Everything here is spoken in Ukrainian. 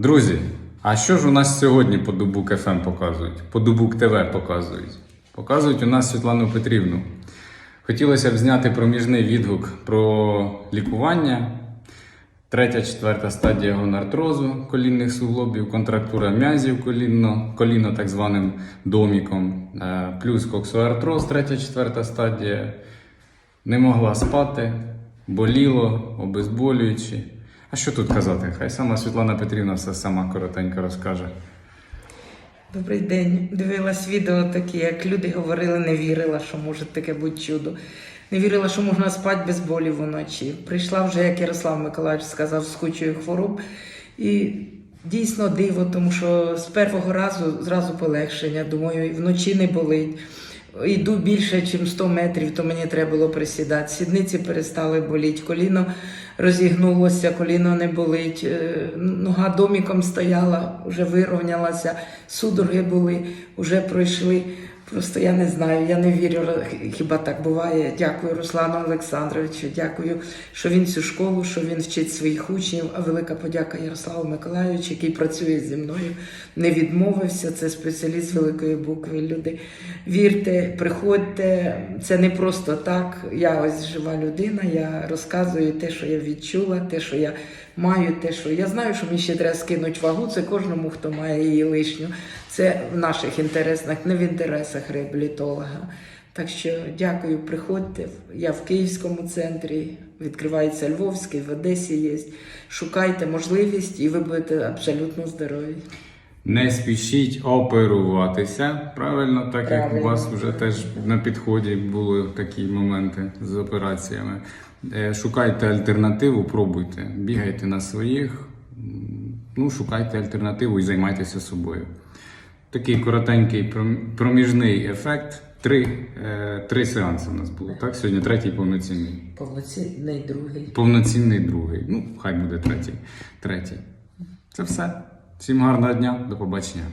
Друзі, а що ж у нас сьогодні по Дубук ФМ показують? По Дубук ТВ показують. Показують у нас Світлану Петрівну. Хотілося б зняти проміжний відгук про лікування. Третя, четверта стадія гонартрозу колінних суглобів, контрактура м'язів колінно, коліно так званим доміком, е, плюс коксоартроз, третя, четверта стадія. Не могла спати, боліло, обезболюючи. А що тут казати? Хай сама Світлана Петрівна все сама коротенько розкаже. Добрий день. Дивилась відео такі, як люди говорили, не вірила, що може таке бути чудо. Не вірила, що можна спати без болі вночі. Прийшла вже, як Ярослав Миколаївич сказав, з кучою хвороб. І дійсно диво, тому що з першого разу зразу полегшення. Думаю, вночі не болить. Йду більше, ніж 100 метрів, то мені треба було присідати. Сідниці перестали боліти, коліно розігнулося, коліно не болить, е, нога доміком стояла, вже вирівнялася, судороги були, вже пройшли. Просто я не знаю, я не вірю, хіба так буває. Дякую Руслану Олександровичу, дякую, що він цю школу, що він вчить своїх учнів. А велика подяка Ярославу Миколайовичу, який працює зі мною, не відмовився. Це спеціаліст великої букви. Люди, вірте, приходьте. Це не просто так. Я ось жива людина. Я розказую те, що я відчула, те, що я маю, те, що я знаю, що мені ще треба скинути вагу. Це кожному, хто має її лишню. Це в наших інтересах, не в інтересах реабілітолога. Так що дякую, приходьте. Я в Київському центрі, відкривається Львовський, в Одесі є. Шукайте можливість, і ви будете абсолютно здорові. Не спішіть оперуватися. Правильно, так як у вас вже теж на підході були такі моменти з операціями. Е, Шукайте альтернативу, пробуйте, бігайте на своїх, ну, шукайте альтернативу і займайтеся собою. Такий коротенький проміжний ефект. Три, е, три сеанси у нас було. Так, сьогодні третій повноцінний. Повноцінний другий. Повноцінний другий. Ну, хай буде третій. Третій. Це все. Всім гарного дня, до побачення.